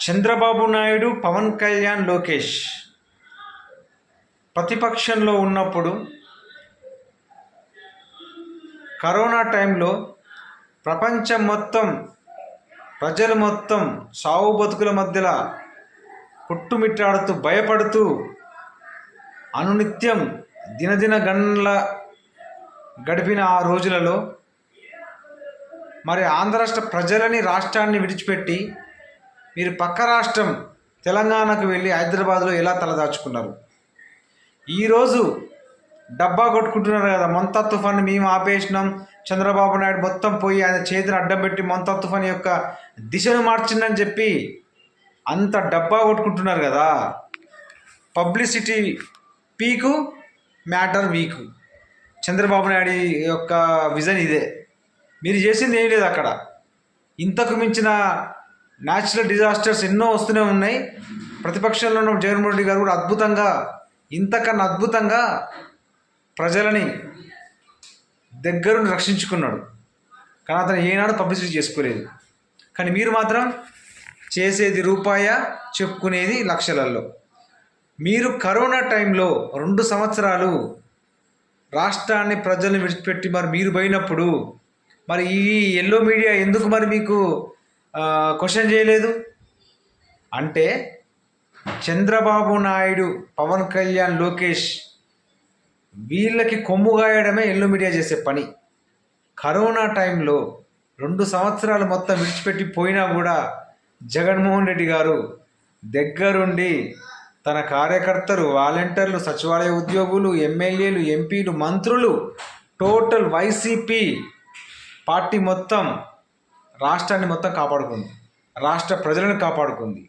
చంద్రబాబు నాయుడు పవన్ కళ్యాణ్ లోకేష్ ప్రతిపక్షంలో ఉన్నప్పుడు కరోనా టైంలో ప్రపంచం మొత్తం ప్రజలు మొత్తం సావు బతుకుల మధ్యలో కుట్టుమిట్టాడుతూ భయపడుతూ అనునిత్యం దినదిన గంటల గడిపిన ఆ రోజులలో మరి ఆంధ్ర రాష్ట్ర ప్రజలని రాష్ట్రాన్ని విడిచిపెట్టి మీరు పక్క రాష్ట్రం తెలంగాణకు వెళ్ళి హైదరాబాద్లో ఎలా తలదాచుకున్నారు? ఈరోజు డబ్బా కొట్టుకుంటున్నారు కదా మొంతా తుఫాన్ మేము ఆపేసినాం చంద్రబాబు నాయుడు మొత్తం పోయి ఆయన చేతిని అడ్డం పెట్టి మొంతా తుఫాన్ యొక్క దిశను మార్చిందని చెప్పి అంత డబ్బా కొట్టుకుంటున్నారు కదా. Publicity peak matter weak. Chandrababu Naidu యొక్క విజన్ ఇదే. మీరు చేసింది ఏం లేదు అక్కడ. ఇంతకు మించిన న్యాచురల్ డిజాస్టర్స్ ఎన్నో వస్తూనే ఉన్నాయి. ప్రతిపక్షంలో ఉన్న జగన్మోహన్ రెడ్డి గారు కూడా అద్భుతంగా ఇంతకన్నా అద్భుతంగా ప్రజలని దగ్గరుండి రక్షించుకున్నాడు. కానీ అతను ఏనాడు పబ్లిసిటీ చేసుకోలేదు. కానీ మీరు మాత్రం చేసేది రూపాయ చెప్పుకునేది లక్షలలో మీరు కరోనా టైంలో రెండు సంవత్సరాలు రాష్ట్రాన్ని ప్రజలను విడిచిపెట్టి మరి మీరు పోయినప్పుడు మరి ఈ ఎల్లో మీడియా ఎందుకు మరి మీకు క్వశ్చన్ చేయలేదు. అంటే చంద్రబాబు నాయుడు పవన్ కళ్యాణ్ లోకేష్ వీళ్ళకి కొమ్ము గాయడమే ఎల్లు మీడియా చేసే పని. కరోనా టైంలో రెండు సంవత్సరాలు మొత్తం విడిచిపెట్టి పోయినా కూడా జగన్మోహన్ రెడ్డి గారు దగ్గరుండి తన కార్యకర్తలు వాలంటీర్లు సచివాలయ ఉద్యోగులు ఎమ్మెల్యేలు ఎంపీలు మంత్రులు టోటల్ వైసీపీ పార్టీ మొత్తం రాష్ట్రాన్ని మొత్తం కాపాడుకుంది. రాష్ట్ర ప్రజలను కాపాడుకుంది.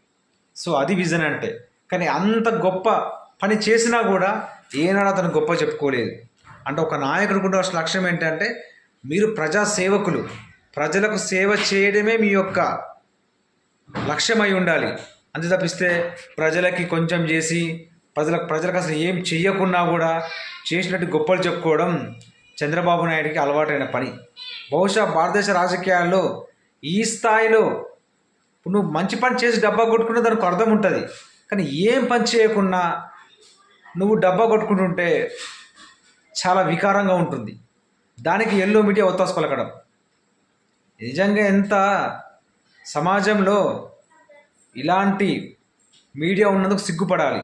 సో అది విజన్ అంటే. కానీ అంత గొప్ప పని చేసినా కూడా ఏనాడు అతను గొప్ప చెప్పుకోలేదు. అంటే ఒక నాయకుడు కూడా అసలు లక్ష్యం ఏంటంటే మీరు ప్రజా సేవకులు. ప్రజలకు సేవ చేయడమే మీ యొక్క లక్ష్యమై ఉండాలి. అంతే తప్పిస్తే ప్రజలకి కొంచెం చేసి ప్రజలకు ప్రజలకు అసలు ఏం చెయ్యకున్నా కూడా చేసినట్టు గొప్పలు చెప్పుకోవడం చంద్రబాబు నాయుడికి అలవాటైన పని. బహుశా భారతదేశ రాజకీయాల్లో ఈ స్థాయిలో ఇప్పుడు నువ్వు మంచి పని చేసి డబ్బా కొట్టుకున్న దానికి అర్థం ఉంటుంది. కానీ ఏం పని చేయకున్నా నువ్వు డబ్బా కొట్టుకుంటుంటే చాలా వికారంగా ఉంటుంది. దానికి ఎల్లో మీడియా ఒత్తాసు పలకడం. నిజంగా ఎంత సమాజంలో ఇలాంటి మీడియా ఉన్నందుకు సిగ్గుపడాలి.